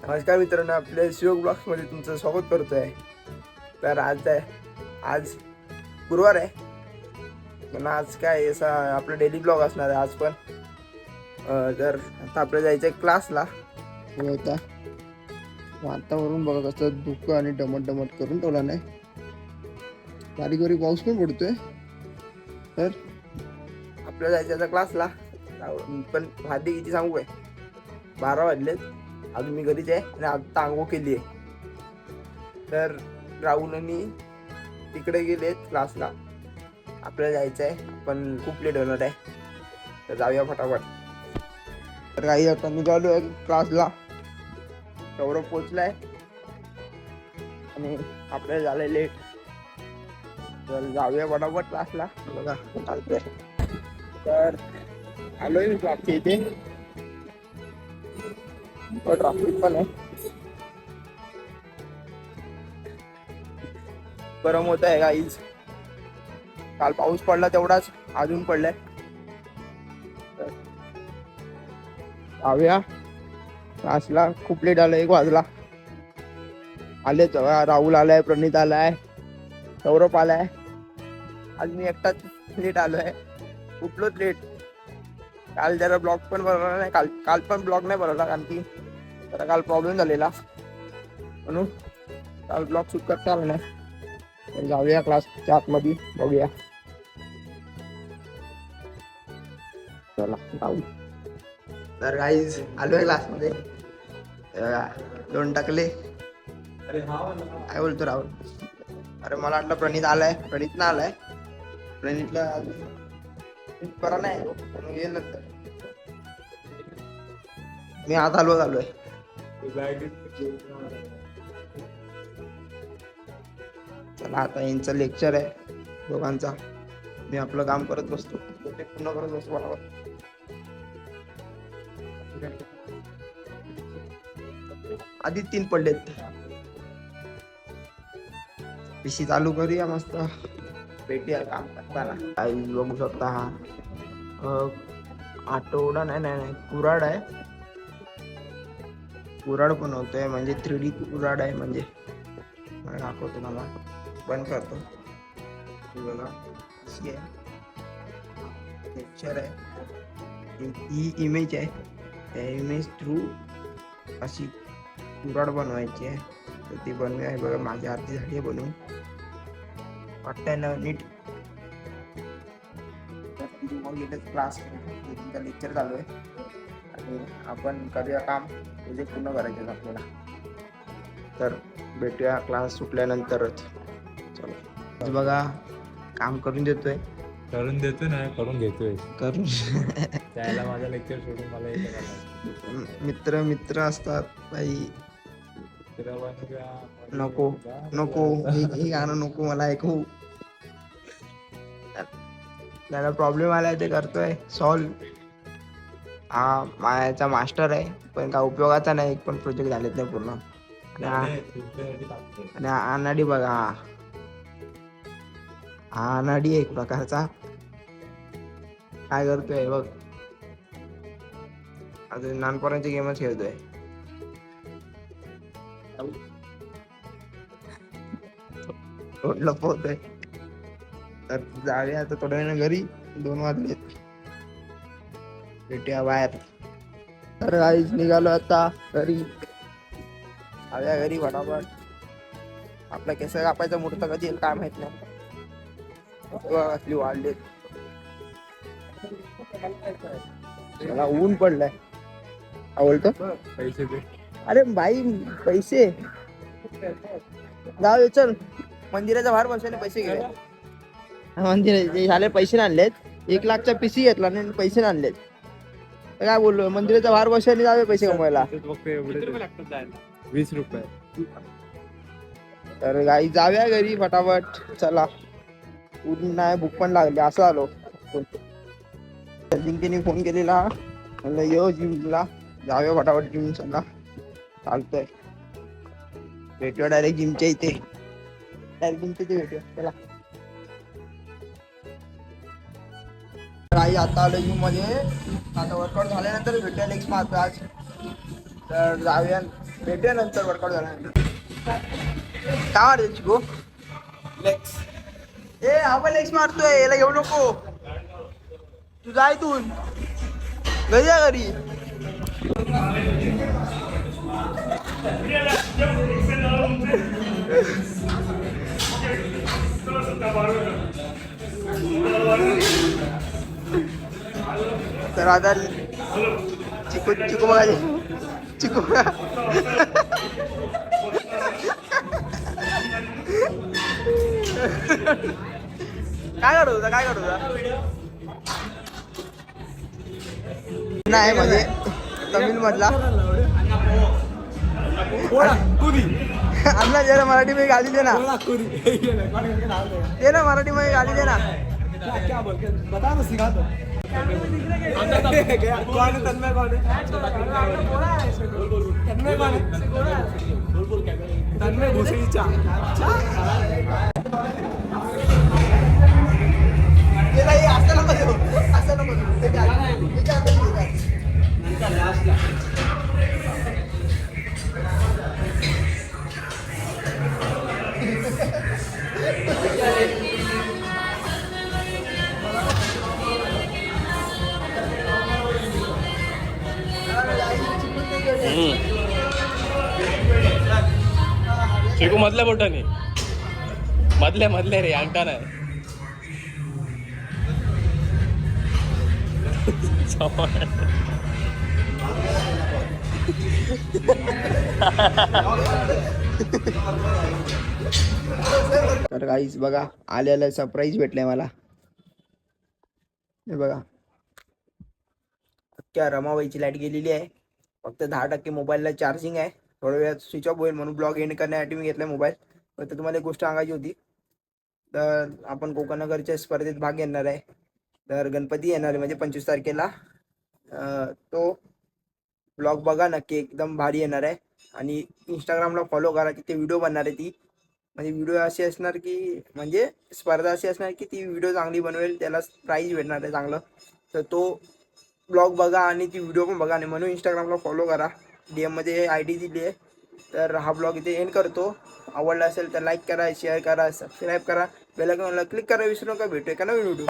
नमस्कार मित्रांनो आपल्या शिवक ब्लॉग्समध्ये तुमचं स्वागत करतो आहे तर आज आहे आज गुरुवार आहे. पण आज काय असा आपला डेली ब्लॉग असणार आहे आज पण. तर आता आपल्याला जायचं आहे क्लासला आता. वातावरण बघा कसं धुकं आणि डमट डमट करून ठेवला नाही. बारीक बारीक पाऊस पण पडतोय. तर आपल्याला जायचं आता क्लासला पण आधी किती सांगू काय? बारा वाजलेत. अजून मी घरीच आहे आणि आता आंघोळ केली आहे. तर राहुल आणि तिकडे गेलेत क्लासला आपल्याला जायचं आहे आपण खूप लेट होणार आहे. तर जाऊया फटाफट. तर काही आता निघालो आहे क्लासला सौरभ पोचलाय आणि आपल्याला झालंय लेट तर जाऊया फटाफट क्लासला बघा चालतंय. तर आलोय मी क्लासच्या इथे. ट्रॅफिक पण आहे गरम होत आहे गाईज काल पाऊस पडला तेवढाच अजून पडलाय. जाऊया. क्लासला खूप लेट आलं एक वाजला. आले राहुल आलाय प्रणित आलाय सौरभ आलाय. आज मी एकटाच लेट आलोय. कुठलोच लेट काल जरा ब्लॉग पण बनवला नाही काल काल पण ब्लॉग नाही बनवला कारण की जरा काल प्रॉब्लेम झालेला. म्हणून काल ब्लॉग शूट करता आला नाही. तर जाऊया क्लासच्या आतमध्ये बघूया. चला जाऊ तर काहीच आलोय क्लासमध्ये दोन टाकले. काय बोलतो राहुल? अरे मला वाटलं प्रणित आलाय. प्रणित ना आलाय. प्रणितला बरा नाही. नंतर. मी आज आलो आलोय. चला आता यांचं लेक्चर आहे. दोघांचा. मी आपलं काम करत बसतो. ते पूर्ण करत बसतो बरोबर. आधी तीन पडलेत. पिशी चालू करूया मस्त. भेटूया काम करताना. काही बघू शकता हा. आठवडा नाही नाही नाही कुराड आहे. कुराड पण होतोय म्हणजे थ्री डी कुराड आहे म्हणजे. मला दाखवतो मला. बंद करतो. बघा अशी आहे. पिक्चर आहे. ही इमेज आहे. त्या इमेज थ्रू अशी कुराड बनवायची आहे. तर ती बनवी आहे बघा माझ्या हाती झाली आहे बनवून. वाटतंय ना नीट क्लास लेक्चर चालू आहे. आपण करूया काम. म्हणजे पूर्ण करायचे आपल्याला. तर भेटूया क्लास सुटल्यानंतरच. चलो. बघा काम करून देतोय. करून देतो ना करून घेतोय. करून. त्याला माझा लेक्चर सोडून मला. मित्र मित्र असतात बाई. नको नको हे हे गाणं नको मला ऐकू. त्याला प्रॉब्लेम आलाय ते करतोय. सॉल्व हा मायाचा मास्टर आहे पण का उपयोगाचा नाही एक पण प्रोजेक्ट झालेत नाही पूर्ण. आणि हा- अनाडी बघा हा हा अनाडी एक प्रकारचा. काय करतोय बघ. अजून लहानपणाचे गेमच खेळतोय. लपवतोय. तर जाऊया आता थोड्या वेळाने घरी. दोन वाजलेत. भेटूया बाहेर. तर काहीच निघालो आता घरी. आल्या घरी फटाफट आपला केस कापायचा मुहूर्त कधी येईल काय माहीत नाही. कसली वाढली. मला ऊन पडलाय. काय बोलतो? पैसे दे. अरे बाई पैसे. जाऊ चल. मंदिराच्या बाहेर बसायला पैसे घे मंदिर जे झाले पैसे नाही आणलेत. एक लाखचा पीसी घेतला आणि पैसे नाही आणलेत. काय बोललो? मंदिराच्या बाहेर बसायला जावे पैसे कमवायला. इथेच फक्त एवढे वीस रुपये. तर गाई जाऊया घरी फटाफट. चला. ऊन नाही भूक पण लागली. असं आलो जिंकीने फोन केलेला. म्हणलं यो जिमला. जाऊया फटाफट जिम चला. चालतंय. भेटूया डायरेक्ट जिमच्या इथे. डायरेक्ट जिमच्या इथे भेटूया. चला. आई आता आलो जिममध्ये. आता वर्कआउट झाल्यानंतर भेटूया नेक्स्ट मारतो आज. तर जाऊया. भेटूया नंतर वर्कआउट झाल्यानंतर. काय चिकू लेग्स ए आपण लेग्स मारतोय. याला घेऊ नको. तू जा इथून. घरी जा घरी. आता चिकू चिकू बघा चिकू. काय करत होता काय करत होता? नाही म्हणजे तमिळ मधला अण्णा जरा मराठी मध्ये गाली दे ना। दे ना मराठी मध्ये गाली दे ना। बता तो सिखा दो कौन है तन्मय कौन है तन्मय कौन है तन्मय भुसेचा चिकू मधल्या बोटाने. मधल्या मधल्या रे अंगठा नाही. तर काहीच बघा आल्याला सरप्राईज भेटलाय मला. हे बघा. अख्ख्या रमाबाईची लाइट गेलेली आहे. फक्त दहा टक्के मोबाईलला चार्जिंग आहे. थोड्या वेळात स्विच ऑफ होईल म्हणून ब्लॉग एंड करण्यासाठी मी घेतलाय मोबाईल तर तुम्हाला एक गोष्ट सांगायची होती. तर आपण कोकणनगरच्या स्पर्धेत भाग घेणार आहे. तर गणपती येणार आहे म्हणजे पंचवीस तारखेला. तो ब्लॉग बघा नक्की एकदम भारी येणार आहे. आणि इंस्टाग्रामला फॉलो करा तिथे व्हिडिओ बनणार आहे ती. म्हणजे व्हिडिओ अशी असणार की म्हणजे स्पर्धा अशी असणार की ती व्हिडिओ चांगली बनवेल त्याला प्राईज भेटणार आहे चांगलं. तर तो ब्लॉग बघा आणि ती व्हिडिओ पण बघा आणि म्हणून इंस्टाग्रामला फॉलो करा. डी एममध्ये आय डी दिली आहे. तर हा ब्लॉग इथे एंड करतो. आवडला असेल तर लाईक करा शेअर करा सबस्क्राईब करा. बेलायकॉनला क्लिक करा विसरू नका. भेटूया का नवीन व्हिडिओ